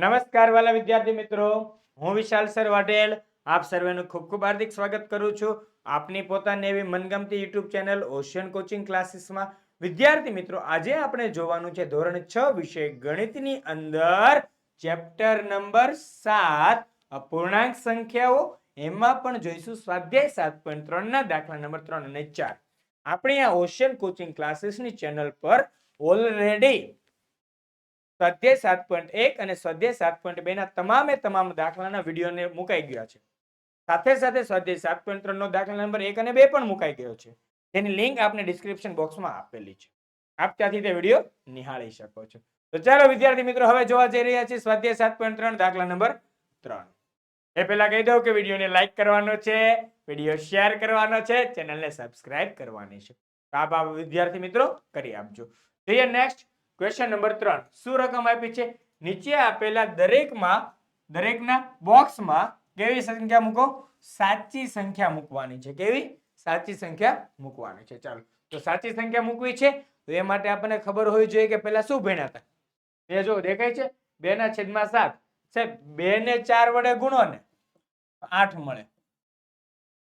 નમસ્કાર વાલા વિદ્યાર્થી મિત્રો. હું વિશાલ સર વાટેલ આપ સર્વેનું ખૂબ ખૂબ હાર્દિક સ્વાગત કરું છું. આપની પોતાની એવી મનગમતી યુટ્યુબ ચેનલ ઓશિયન કોચિંગ ક્લાસીસમાં. વિદ્યાર્થી મિત્રો, આજે આપણે જોવાનું છે ધોરણ છ વિષય ગણિતની અંદર ચેપ્ટર નંબર સાત. અપૂર્ણાંક સંખ્યાઓ. એમાં પણ જોઈશું સ્વાધ્યાય સાત પોઈન્ટ ત્રણના દાખલા નંબર ત્રણ અને ચાર. આપણી આ ઓશિયન કોચિંગ ક્લાસીસની ચેનલ પર ઓલરેડી સ્વાધ્યાય સાત પોઈન્ટ એક અને સ્વાધ્યાય સાત પોઈન્ટ બે ના તમામે તમામ દાખલાના વિડીયોને મુકાઈ ગયા છે. સાથે સાથે સ્વાધ્યાય સાત પોઈન્ટ ત્રણ નો દાખલા નંબર એક અને બે પણ મુકાઈ ગયો છે. તેની લિંક આપને ડિસ્ક્રિપ્શન બોક્સમાં આપેલી છે. આપ ત્યાંથી તે વીડિયો નિહાળી શકો છો. તો ચાલો વિદ્યાર્થી મિત્રો, હવે જોવા જઈ રહ્યા છીએ સ્વાધ્યાય સાત પોઈન્ટ ત્રણ દાખલા નંબર ત્રણ. એ પહેલા કહી દઉં કે વિડીયોને લાઈક કરવાનો છે, વીડિયો શેર કરવાનો છે ચેનલને સબસ્ક્રાઇબ કરવાની છે. તો આપ વિદ્યાર્થી મિત્રો કરી આપજો. જોઈએ નેક્સ્ટ ક્વેશ્ચન નંબર ત્રણ. શું રકમ આપી છે? નીચે આપેલા દરેકમાં, દરેકના બોક્સમાં કેવી સંખ્યા મૂકો? સાચી સંખ્યા મૂકવાની છે. કેવી? સાચી સંખ્યા મૂકવાની છે. ચાલો. તો સાચી સંખ્યા મૂકવી છે. તો એ માટે આપણને ખબર હોવી જોઈએ કે પહેલા શું ભણ્યા હતા? બે જો દેખાય છે? બે ના છેદમાં સાત. સાહેબ, બે ને ચાર વડે ગુણો ને આઠ મળે.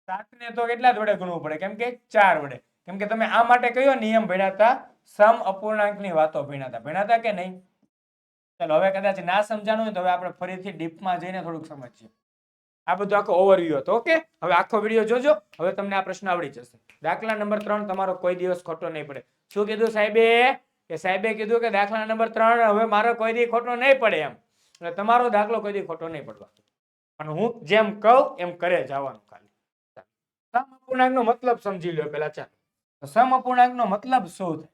સાત ને તો કેટલા વડે ગુણવું પડે? કેમ કે ચાર વડે. કેમ કે તમે આ માટે કયો નિયમ ભણ્યા હતા? સમ અપૂર્ણાંકની વાતો ભીણાતા. ભીણાતા કે નહીં? ચાલો, હવે કદાચ ના સમજાણું હોય તો હવે આપણે ફરીથી ડીપમાં જઈને થોડુંક સમજીએ. આ બધું આખો ઓવરવ્યુ હતો, ઓકે? હવે આખો વીડિયો જોજો. હવે તમને આ પ્રશ્ન આવડી જશે. દાખલા નંબર ત્રણ તમારો કોઈ દિવસ ખોટો નહીં પડે. શું કીધું સાહેબે? કે સાહેબે કીધું કે દાખલા નંબર ત્રણ હવે મારો કોઈ દી ખોટો નહીં પડે એમ. એટલે તમારો દાખલો કોઈ દી ખોટો નહીં પડવા. પણ હું જેમ કહું એમ કરે જવાનું ખાલી. સમ અપૂર્ણાંકનો મતલબ સમજી લો પેલા ચાલો. સમ અપૂર્ણાંકનો મતલબ શું થાય?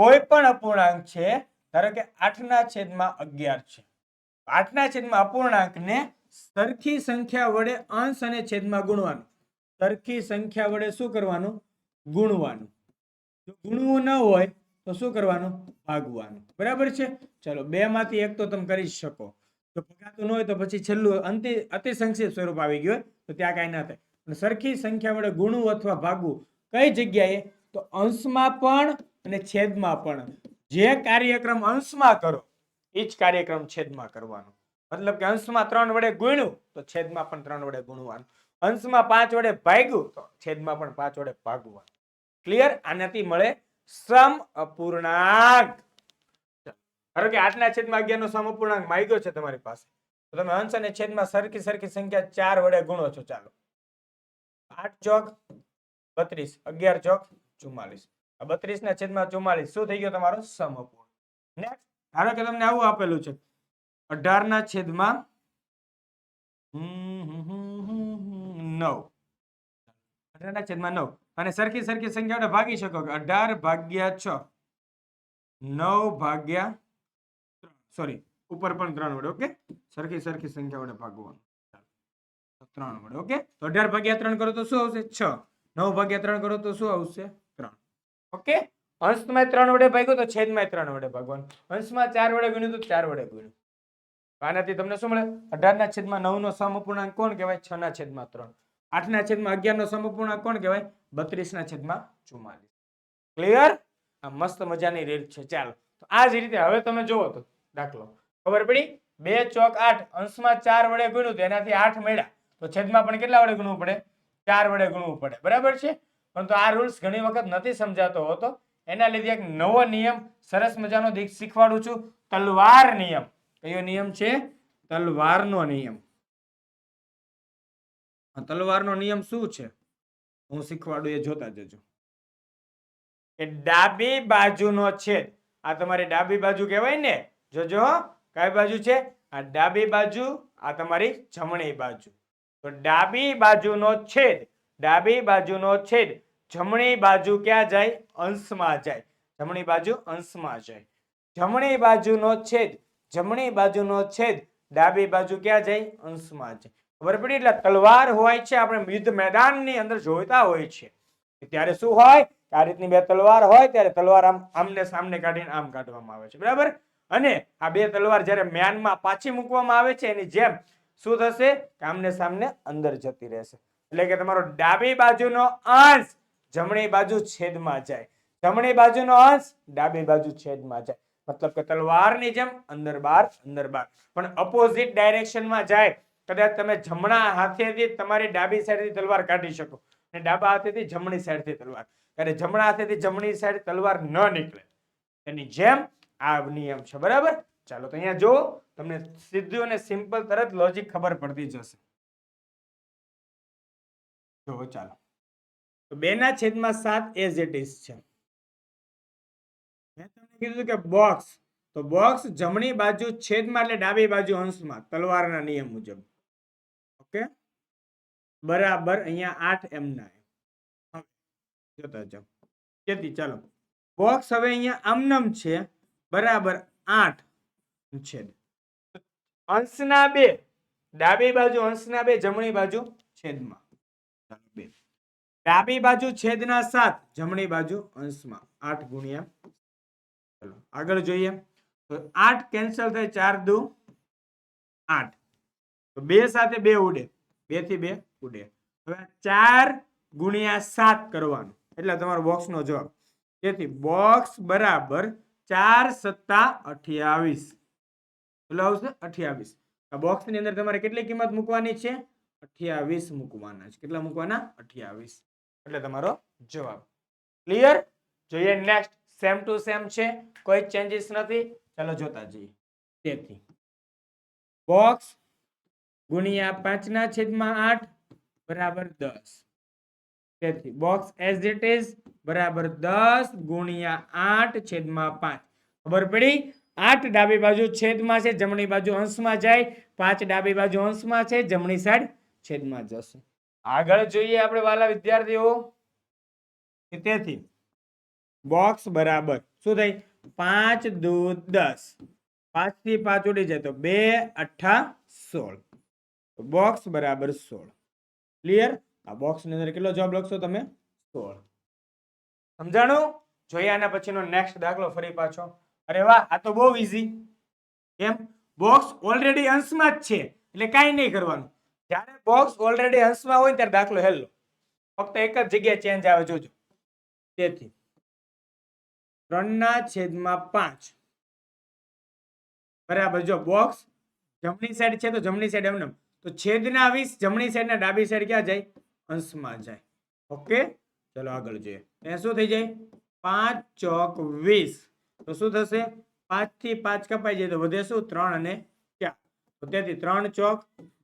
કોઈ પણ અપૂર્ણાંક છે, ધારો કે આઠના છેદમાં અગિયાર છે. આઠના છેદમાં અપૂર્ણાંકને સરખી સંખ્યા વડે અંશ અને છેદમાં ગુણવાનું. સરખી સંખ્યા વડે શું કરવાનું? ગુણવાનું. જો ગુણવું ન હોય, તો શું કરવાનું? ભાગવાનું. બરાબર છે? ચલો બે માંથી એક તો તમે કરી શકો. જો ભગાતું ન હોય, તો પછી છેલ્લું અંતિ અતિ સંક્ષિપ્ત સ્વરૂપ આવી ગયું તો ત્યાં કાંઈ ના થાય. સરખી સંખ્યા વડે ગુણવું અથવા ભાગવું કઈ જગ્યાએ? તો અંશમાં પણ અને છેદમાં પણ. જે કાર્યક્રમ અંશમાં કરો, એ જ કાર્યક્રમ છેદમાં કરવાનો. મતલબ કે અંશમાં ત્રણ વડે ગુણ્યું, તો છેદમાં પણ ત્રણ વડે ગુણવાનું. અંશમાં પાંચ વડે ભાગ્યું, તો છેદમાં પણ પાંચ વડે ભાગવાનું. ક્લિયર આનાથી મળે સમ અપૂર્ણાંક. ધારો કે આઠના છેદમાં અગિયાર નો સમ અપૂર્ણાંક માગ્યો છે તમારી પાસે, તો તમે અંશ અને છેદમાં સરખી સરખી સંખ્યા ચાર વડે ગુણો છો. ચાલો. આઠ ચોક, બત્રીસ. અગિયાર ચોક, ચુમ્માલીસ. બત્રીસ ના છેદમાં ચુમ્માલીસ શું થઈ ગયો તમારો? સમ નેક્સ્ટ ધારો કે તમને આવું આપેલું છે. અઢાર ના છેદમાં નવ. અઢાર ના છેદમાં નવ. અને સરખી સરખી સંખ્યા વડે ભાગી શકો અઢાર ભાગ્યા છ. નવ ભાગ્યા સોરી ઉપર પણ ત્રણ વડે ઓકે સરખી સરખી સંખ્યા વડે ભાગવાનું ત્રણ વડે ઓકે અઢાર ભાગ્યા ત્રણ કરો તો શું આવશે? છ. નવ ભાગ્યા ત્રણ કરો તો શું આવશે? ઓકે અંશમાં ત્રણ વડે ભાગ્યો તો છેદમાં ત્રણ વડે ભાગવાનું. અંશમાં ચાર વડે ગુણ્યું તો ચાર વડે ગુણ્યું. આનાથી તમને શું મળે? અઢાર ના છેદમાં નવ નો સમઅપૂર્ણાંક કોણ કહેવાય? છ ના છેદમાં ત્રણ. આઠ ના છેદમાં અગિયાર નો સમઅપૂર્ણાંક કોણ કહેવાય? બત્રીસ ના છેદમાં ચુમ્માલીસ. ક્લિયર આ મસ્ત મજાની રીત છે. ચાલો. તો આ જ રીતે હવે તમે જુઓ તો દાખલો. ખબર પડી? બે ચોક આઠ. અંશમાં ચાર વડે ગુણ્યું તો એનાથી આઠ મળ્યા. તો છેદમાં પણ કેટલા વડે ગુણવું પડે? ચાર વડે ગુણવું પડે. બરાબર છે? પરંતુ આ રૂલ્સ ઘણી વખત નથી સમજાતો હોતો. એના લીધે એક નવો નિયમ સરસ મજાનો દીક શીખવાડું છું. તલવાર નિયમ. કયો નિયમ છે? તલવારનો નિયમ. તલવારનો નિયમ શું છે? હું શીખવાડું એ જોતા જજો. કે ડાબી બાજુનો છેદ આ તમારી ડાબી બાજુ કહેવાય ને? જોજો. કઈ બાજુ છે? આ ડાબી બાજુ, આ તમારી જમણી બાજુ. તો ડાબી બાજુનો છેદ. ડાબી બાજુનો છેદ જમણી બાજુ ક્યાં જાય? અંશમાં જાય. જમણી બાજુ અંશમાં જાય. જમણી બાજુનો છેદ, જમણી બાજુનો છેદ ડાબી બાજુ ક્યાં જાય? અંશમાં જાય. ખબર પડી? એટલે તલવાર હોય છે, આપણે યુદ્ધ મેદાનની અંદર જોઈતા હોય છે. ત્યારે શું હોય? આ રીતની બે તલવાર હોય, ત્યારે તલવાર આમ આમને સામને કાઢીને આમ કાઢવામાં આવે છે. બરાબર? અને આ બે તલવાર જ્યારે મ્યાનમાં પાછી મૂકવામાં આવે છે, એની જેમ શું થશે? આમને સામને અંદર જતી રહેશે. એટલે કે તમારો ડાબી બાજુનો અંશ જમણી બાજુ છેદમાં જાય. જમણી બાજુનો અંશ ડાબી બાજુ છેદમાં જાય. મતલબ કે તલવારની જેમ અંદર બાર અંદર બાર. પણ અપોઝિટ ડાયરેક્શનમાં જાય, કદાચ તમે જમણા હાથેથી તમારી ડાબી સાઈડથી તલવાર કાઢી શકો અને ડાબા હાથેથી જમણી સાઈડથી તલવાર. ત્યારે જમણા હાથેથી જમણી સાઈડ તલવાર ન નીકળે. એની જેમ આ નિયમ છે. બરાબર? ચાલો તો અહીંયા જો તમને સીધું અને સિમ્પલ તરત લોજિક ખબર પડતી જશે. જો ચાલો. તો બે ના છેદમાં સાત એઝ ઇટ ઇઝ છે. મેં તમને કીધું કે બોક્સ, તો બોક્સ જમણી બાજુ છેદમાં એટલે ડાબી બાજુ અંશમાં, તલવારના નિયમ મુજબ. ઓકે? બરાબર, અહીંયા આઠ એમ ના એમ. હવે, જોતા જાઓ. તેથી ચાલો. બોક્સ હવે અહીંયા આમનમ છે, બરાબર આઠ છેદ. અંશના બે, ડાબી બાજુ અંશના બે, જમણી બાજુ છેદમાં. બે. ડાબી બાજુ છેદના સાત, જમણી બાજુ અંશમાં, આઠ ગુણ્યા ચલો, આગળ જોઈએ. તો આઠ કેન્સલ થાય, ચાર દુ આઠ. તો બે સાથે બે ઉડે. બેથી બે ઉડે. હવે ચાર ગુણ્યા સાત કરવાનું. એટલે તમારો બોક્સનો જવાબ. તેથી બોક્સ બરાબર ચાર સત્તા અઠ્યાવીસ. એટલે આવશે અઠ્યાવીસ. આ બોક્સની અંદર તમારે કેટલી કિંમત મૂકવાની છે? અઠ્યાવીસ મૂકવાના છે. કેટલા મૂકવાના? અઠ્યાવીસ. એટલે તમારો જવાબ. ક્લિયર જોઈએ નેક્સ્ટ સેમ ટુ સેમ છે. કોઈ ચેન્જીસ નથી. ચાલો જોતા જઈએ. તેથી. બોક્સ ગુણ્યા પાંચના છેદમાં આઠ બરાબર દસ. તેથી બોક્સ એઝ ઇટ ઇઝ બરાબર દસ ગુણ્યા આઠ છેદમાં પાંચ. ખબર પડી? આઠ ડાબી બાજુ છેદમાં છે જમણી બાજુ અંશમાં જાય. પાંચ ડાબી બાજુ અંશમાં છે જમણી સાઈડ છેદમાં જશે. આગળ જોઈએ આપણે વાલા વિદ્યાર્થીઓ. કે તેથી. બોક્સ બરાબર. શું થાય પાંચ દુ દસ. પાંચથી પાંચ ઉડી જાય તો બે અઠ્ઠા સોળ. બોક્સ બરાબર સોળ. ક્લિયર? આ બોક્સની અંદર કેટલો જવાબ લખશો તમે? સોળ. સમજાણું? જોઈએ આના પછીનો નેક્સ્ટ દાખલો ફરી પાછો. અરે વાહ, આ તો બહુ ઈઝી કેમ? બોક્સ ઓલરેડી અંશમાં જ છે. એટલે કાંઈ નહીં કરવાનું. જ્યારે બોક્સ ઓલરેડી અંશમાં હોય ત્યારે દાખલો હેલ્લો ફક્ત એક જ જગ્યાએ ચેન્જ આવે, જોજો. તેથી ત્રણના છેદમાં પાંચ. બરાબર, જો બોક્સ જમણી સાઈડ છે તો જમણી સાઈડ એમને. તો છેદના વીસ જમણી સાઈડ ના ડાબી સાઈડ ક્યાં જાય? અંશમાં જાય. ઓકે? ચલો આગળ જોઈએ. અહીંયા શું થઈ જાય? પાંચ ચોક વીસ. તો શું થશે? પાંચથી પાંચ કપાઈ જાય તો વધે શું? ત્રણ અને તો તેથી ત્રણ ચોક,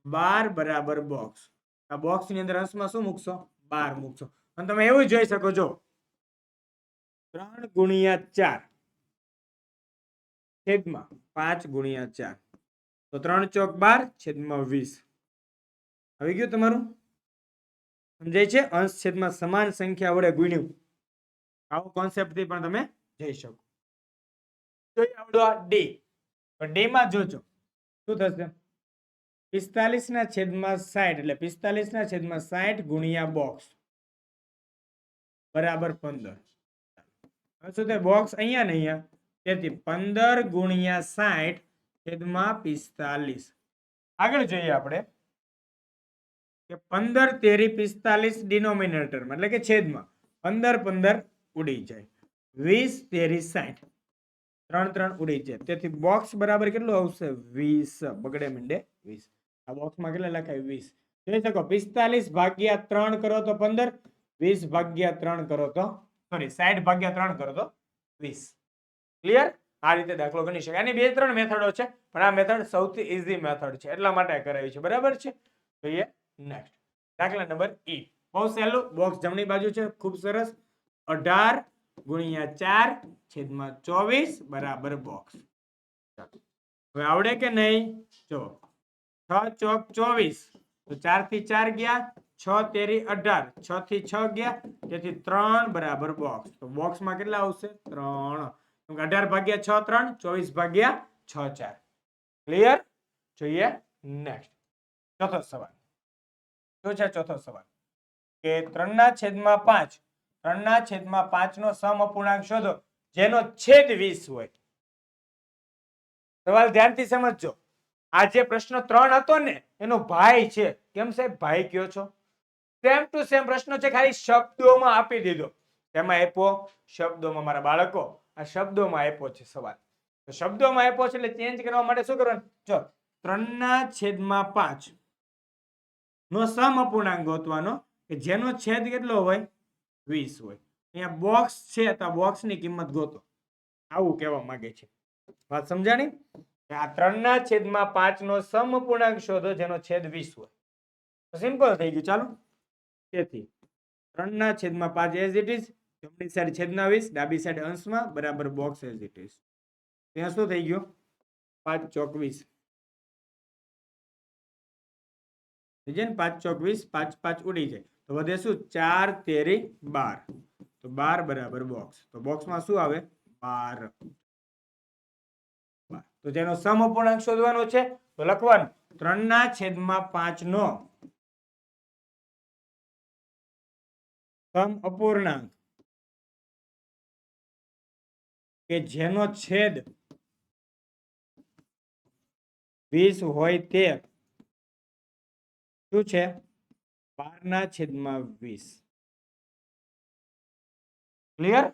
બાર બરાબર બોક્સ આ બોક્સની અંદર અંશમાં શું મૂકશો? બાર મૂકશો. અને તમે એવું જોઈ શકો છો. ત્રણ ગુણ્યા ચાર. છેદમાં પાંચ ગુણ્યા ચાર. તો ત્રણ ચોક બાર, છેદમાં વીસ. આવી ગયું તમારું? સમજાય છે? અંશ છેદમાં સમાન સંખ્યા વડે ગુણ્યું. આવો કોન્સેપ્ટથી પણ તમે જઈ શકો. જોઈએ આવડો ડી તો ડી માં જોજો. શું થશે? પિસ્તાલીસના છેદમાં સાઠ, એટલે પિસ્તાલીસના છેદમાં સાઠ ગુણ્યા બોક્સ બરાબર પંદર. શું થાય? બોક્સ અહીંયા ને અહીંયા. તેથી પંદર ગુણ્યા સાઠ છેદમાં પિસ્તાલીસ. આગળ જોઈએ આપણે કે પંદર તેરી પિસ્તાલીસ ડિનોમિનેટરમાં, એટલે કે છેદમાં. પંદર પંદર ઉડી જાય. વીસ તેરી સાઠ. ત્રણ ત્રણ ઉડી છે. તેથી બોક્સ બરાબર કેટલું આવશે? વીસ. બગડે મીંડે વીસ. આ બોક્સમાં કેટલા લખાય? વીસ. જોઈ શકો, પિસ્તાલીસ ભાગ્યા ત્રણ કરો તો પંદર. વીસ ભાગ્યા ત્રણ કરો તો સોરી સાઠ ભાગ્યા ત્રણ કરો તો વીસ. ક્લિયર આ રીતે દાખલો ગણી શકાય. આની બે ત્રણ મેથડો છે, પણ આ મેથડ સૌથી ઇઝી મેથડ છે. એટલા માટે કરાવી છે. બરાબર છે? જોઈએ નેક્સ્ટ દાખલા નંબર ઈ બહુ સહેલું. બોક્સ જમણી બાજુ છે. ખૂબ સરસ. અઢાર ગુણ્યા ચાર છેદમાં ચોવીસ બરાબર બોક્સ હવે આવડે કે નહીં જો છ ચોક ચોવીસ તો ચારથી ચાર ગયા છ તેરી અઢાર છ થી છ ગયા તેથી ત્રણ બરાબર બોક્સ તો બોક્સમાં કેટલા આવશે ત્રણ કેમ કે અઢાર ભાગ્યા છ ત્રણ ચોવીસ ભાગ્યા છ ચાર ક્લિયર જોઈએ નેક્સ્ટ ચોથો સવાલ શું છે ચોથો સવાલ કે ત્રણના છેદમાં પાંચ ત્રણના છેદમાં પાંચનો સમઅપૂર્ણાંક શોધો, જેનો છેદ વીસ હોય. સવાલ ધ્યાનથી સમજજો. આ જે પ્રશ્ન ત્રણ હતો ને, એનો ભાઈ છે. કેમ સાહેબ? ભાઈ કયો છો? સેમ ટુ સેમ પ્રશ્ન છે, ખાલી શબ્દોમાં આપી દીધો. તેમાં આપ્યો શબ્દોમાં મારા બાળકો. આ શબ્દોમાં આપ્યો છે સવાલ. તો શબ્દોમાં આપ્યો છે એટલે ચેન્જ કરવા માટે શું કરવાનું? જો, ત્રણના છેદમાં પાંચ નો સમ અપૂર્ણાંક ગોતવાનો, કે જેનો છેદ કેટલો હોય? વીસ હોય. અહીંયા બોક્સ છે તો બોક્સની કિંમત ગોતો. આવું કહેવા માંગે છે. વાત સમજાણી? આ ત્રણના છેદમાં પાંચ નો સમ શોધો જેનો છેદ વીસ હોય. સિમ્પલ થઈ ગયું. ચાલો. તેથી, ત્રણના છેદમાં પાંચ એઝ ઇટ ઇઝ જમણી સાઈડ છેદના વીસ, ડાબી સાઈડ અંશમાં બરાબર બોક્સ એઝ ઇટ ઇઝ ત્યાં શું થઈ ગયું? પાંચ ચોકવીસ પાંચ ચોકવીસ પાંચ પાંચ ઉડી જાય. તો વધે શું? ચાર, તેરી, બાર. તો બાર બરાબર બોક્સ તો બોક્સમાં શું આવે? બાર. તો તેનો સમ અપૂર્ણાંક શોધવાનો છે, તો લખવાનું. ત્રણના છેદમાં પાંચ નો સમ અપૂર્ણાંક. કે જેનો છેદ વીસ હોય તે શું છે? બારના છેદમાં વીસ. ક્લિયર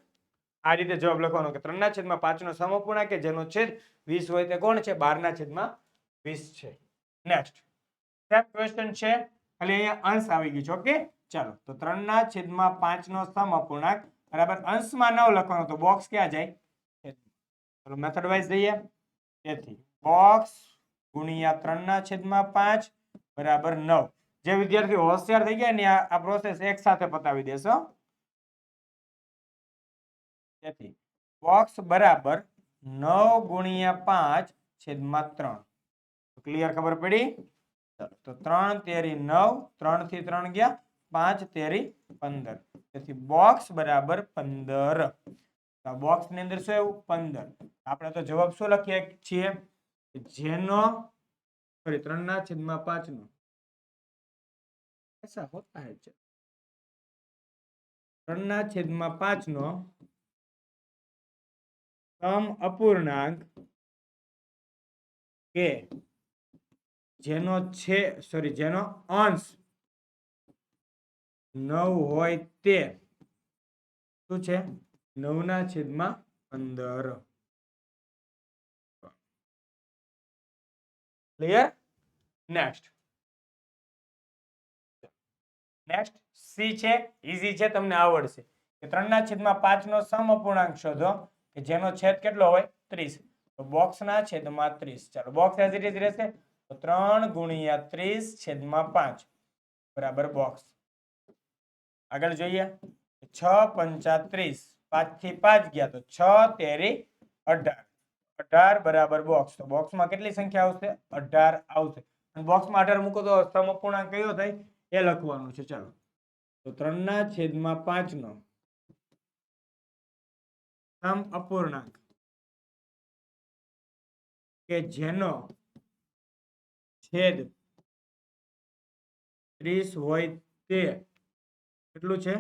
આ રીતે જવાબ લખવાનો કે ત્રણના છેદમાં પાંચનો સમપૂર્ણાંક કે જેનો છેદ વીસ હોય તે કોણ છે? બારના છેદમાં વીસ છે. નેક્સ્ટ ક્વેશ્ચન છે. ખાલી અહીંયા અંશ આવી ગયું ઓકે ચાલો, તો ત્રણના છેદમાં પાંચનો સમઅપૂર્ણાંક બરાબર? અંશમાં નવ લખવાનો, તો બોક્સ ક્યાં જાય? ચલો મેથડ વાઇઝ જઈએ. તેથી બોક્સ ગુણ્યા ત્રણના છેદમાં પાંચ, બરાબર નવ. જે વિદ્યાર્થી હોશિયાર થઈ ગયા ને આ આ પ્રોસેસ એક સાથે પતાવી દેશો તેથી બોક્સ બરાબર નવ ગુણ્યા પાંચ છેદમાં ત્રણ. ક્લિયર ખબર પડી? તો ત્રણ તેરી નવ, ત્રણથી ત્રણ ગયા, પાંચ તેરી પંદર. તેથી બોક્સ બરાબર પંદર. બોક્સની અંદર શું એવું પંદર. આપણે તો જવાબ શું લખીએ છીએ? જેનો સોરી ત્રણ ના છેદમાં પાંચ નો ऐसा होता है चल ત્રણ ના છેદમાં પાંચ નો સમ અપૂર્ણાંક કે જેનો છે સોરી જેનો અંશ નવ હોય તે શું છે નવના છેદમાં પંદર ક્લિયર નેક્સ્ટ નેક્સ્ટ સી છે ઈઝી છે, તમને આવડશે. કે ત્રણના છેદમાં પાંચનો સમઅપૂર્ણાંક શોધો, કે જેનો છેદ કેટલો હોય? ત્રીસ. તો બોક્સના છેદમાં ત્રીસ. ચાલો, બોક્સ એઝ ઇટ ઇઝ રહેશે. તો ત્રણ ગુણ્યા ત્રીસ છેદમાં પાંચ. બરાબર, બોક્સ. આગળ જોઈએ. છ પંચા ત્રીસ. પાંચથી પાંચ ગયા, તો છ તેરી અઢાર. અઢાર બરાબર બોક્સ. તો બોક્સમાં કેટલી સંખ્યા આવશે? અઢાર આવશે. અને બોક્સમાં અઢાર મૂકો તો સમઅપૂર્ણાંક કયો થાય? એ લખવાનું છે, ચાલો. તો ત્રણના છેદમાં પાંચનો. સમ અપૂર્ણાંક. કે જેનો છેદ ત્રીસ હોય તે કેટલું છે?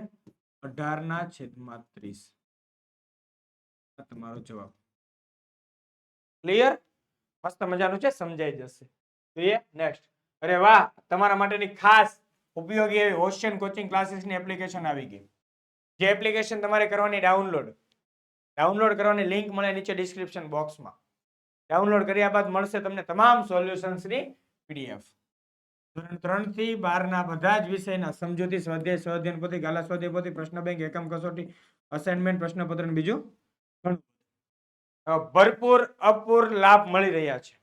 અઢારના છેદમાં ત્રીસ. તમારો જવાબ. ક્લિયર મસ્ત મજાનું છે, સમજાઈ જશે. જોઈએ નેક્સ્ટ અરે વાહ! તમારા માટેની ખાસ ઉપયોગી એવી ઓશિયન કોચિંગ ક્લાસીસની એપ્લિકેશન આવી ગઈ. જે એપ્લિકેશન તમારે કરવાની ડાઉનલોડ ડાઉનલોડ કરવાની લિંક મળે નીચે ડિસ્ક્રિપ્શન બોક્સમાં ડાઉનલોડ કર્યા બાદ મળશે તમને તમામ સોલ્યુશન્સની પીડીએફ ધોરણ ત્રણથી બારના બધા જ વિષયના સમજૂતી સ્વાધ્યાય સ્વાધ્યાયન પોથી ગાલા સ્વાધ્યાય પોથી પ્રશ્ન બેંક, એકમ કસોટી અસાઇનમેન્ટ પ્રશ્નપત્ર બીજું ભરપૂર, અપૂર લાભ મળી રહ્યા છે.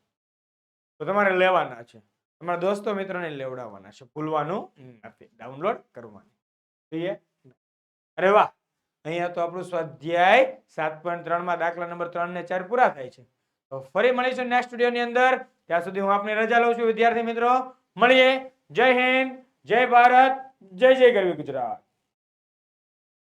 તો તમારે લેવાના છે. તમારા દોસ્તો મિત્રોને લેવડાવવાના છે. ભૂલવાનું નથી. ડાઉનલોડ કરવાનું. જોઈએ. અરે વાહ! અહીંયા તો આપણું સ્વાધ્યાય સાત પોઈન્ટ ત્રણમાં દાખલા નંબર ત્રણ ને ચાર પૂરા થાય છે. તો ફરી મળીશું નેક્સ્ટ વિડીયોની અંદર. ત્યાં સુધી હું આપને રજા લઉં છું. વિદ્યાર્થી મિત્રો મળીએ. જય હિન્દ જય ભારત જય જય ગરવી ગુજરાત.